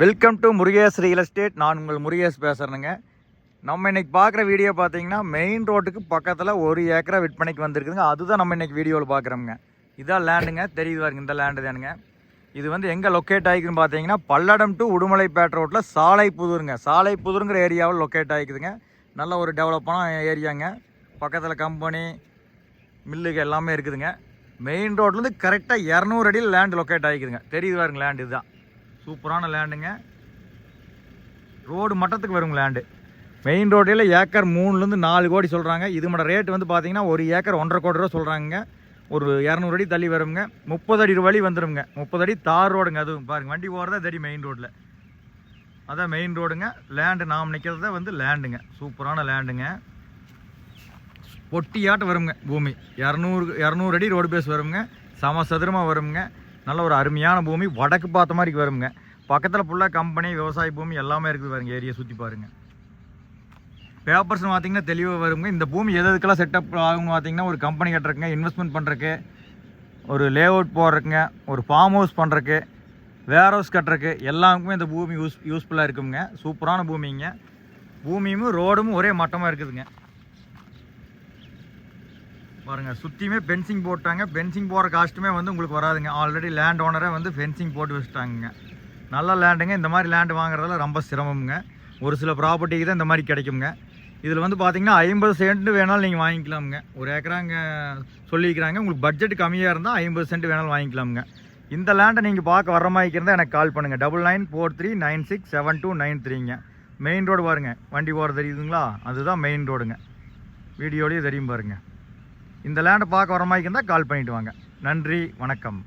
Welcome to Murugesh real estate நான் உங்கள் முருகேஷ் பேசுகிறேங்க நம்ம இன்றைக்கி பார்க்குற வீடியோ பார்த்தீங்கன்னா மெயின் ரோட்டுக்கு பக்கத்தில் ஒரு ஏக்கரா விற்பனைக்கு வந்திருக்குதுங்க. அதுதான் நம்ம இன்னைக்கு வீடியோவில் பார்க்குறோங்க இதான் லேண்டுங்க தெரியுது பாருங்க இந்த லேண்டு தானுங்க. இது வந்து எங்கே லொக்கேட் ஆகிக்குதுன்னு பார்த்தீங்கன்னா பல்லடம் டு உடுமலைப்பேட்டை ரோட்டில் சாலை புதூருங்க சாலை புதூருங்கிற ஏரியாவில் லொக்கேட் ஆகிக்குதுங்க. நல்ல ஒரு டெவலப்பான ஏரியாங்க பக்கத்தில் கம்பெனி மில்லுக்கு எல்லாமே இருக்குதுங்க. மெயின் ரோட்லேருந்து கரெக்டாக இரநூறு அடியில் லேண்டு லொக்கேட் ஆகிக்குதுங்க. தெரியுது பாருங்க லேண்டு இதுதான். சூப்பரான லேண்டுங்க ரோடு மட்டத்துக்கு வருங்க லேண்டு மெயின் ரோட்டில் ஏக்கர் மூணுலேருந்து நாலு கோடி சொல்கிறாங்க இது மட ரேட் வந்து பார்த்தீங்கன்னா ஒரு ஏக்கர் ஒன்றரை கோடி ரூபா சொல்கிறாங்க ஒரு இரநூறு அடி தள்ளி வருங்க. முப்பது அடி வழி வந்துடுங்க முப்பது அடி தார் ரோடுங்க அதுவும். பாருங்கள் வண்டி போகிறதா தெரியும் மெயின் ரோட்டில் அதான் மெயின் ரோடுங்க லேண்டு நாம் நிற்கிறத வந்து லேண்டுங்க சூப்பரான லேண்டுங்க பொட்டியாட்டம் வருங்க பூமி. இரநூறு இரநூறு அடி ரோடு பேஸ் வருங்க. சமசதுரமாக வருங்க. நல்ல ஒரு அருமையான பூமி. வடக்கு பார்த்த மாதிரி வருங்க பக்கத்தில் ஃபுல்லாக கம்பெனி விவசாய பூமி எல்லாமே இருக்குது பாருங்கள் ஏரியா சுற்றி பாருங்க. பேப்பர்ஸ் பார்த்தீங்கன்னா தெளிவாக வருங்க. இந்த பூமி எது எதுக்கெல்லாம் செட்டப் ஆகும்னு பார்த்தீங்கன்னா ஒரு கம்பெனி கட்டுறதுங்க இன்வெஸ்ட்மெண்ட் பண்ணுறக்கு ஒரு லே அவுட் போடுறக்குங்க ஒரு ஃபார்ம் ஹவுஸ் பண்ணுறக்கு வேர் ஹவுஸ் கட்டுறக்கு எல்லாருக்குமே இந்த பூமி யூஸ் யூஸ்ஃபுல்லாக இருக்குங்க. சூப்பரான பூமிங்க. பூமியும் ரோடும் ஒரே மட்டமாக இருக்குதுங்க. பாருங்க சுற்றியுமே பென்சிங் போட்டாங்க. பென்சிங் போகிற காஸ்ட்டுமே வந்து உங்களுக்கு வராதுங்க. ஆல்ரெடி லேண்ட் ஓனரே வந்து ஃபென்சிங் போட்டு வச்சுட்டாங்க நல்ல லேண்டுங்க இந்த மாதிரி லேண்டு வாங்குறதுல ரொம்ப சிரமமுங்க. ஒரு சில ப்ராப்பர்ட்டிக்கு தான் இந்த மாதிரி கிடைக்குங்க இதில் வந்து பார்த்தீங்கன்னா ஐம்பது சென்ட் வேணாலும் நீங்கள் வாங்கிக்கலாமுங்க. ஒரு ஏக்கராங்க சொல்லிக்கிறாங்க உங்களுக்கு பட்ஜெட் கம்மியாக இருந்தால் ஐம்பது சென்ட் வேணாலும் வாங்கிக்கலாமுங்க. இந்த லேண்டை நீங்கள் பார்க்க வர மாதிரி இருந்தால் எனக்கு கால் பண்ணுங்கள் double nine four three nine six seven two nine த்ரீங்க main road பாருங்க. வண்டி போகிறது தெரியுதுங்களா? அதுதான் மெயின் ரோடுங்க வீடியோலேயே தெரியும் பாருங்கள் இந்த லேண்டை பார்க்க வர மாதிரி இருந்தால் கால் பண்ணிவிட்டு வாங்க. நன்றி வணக்கம்.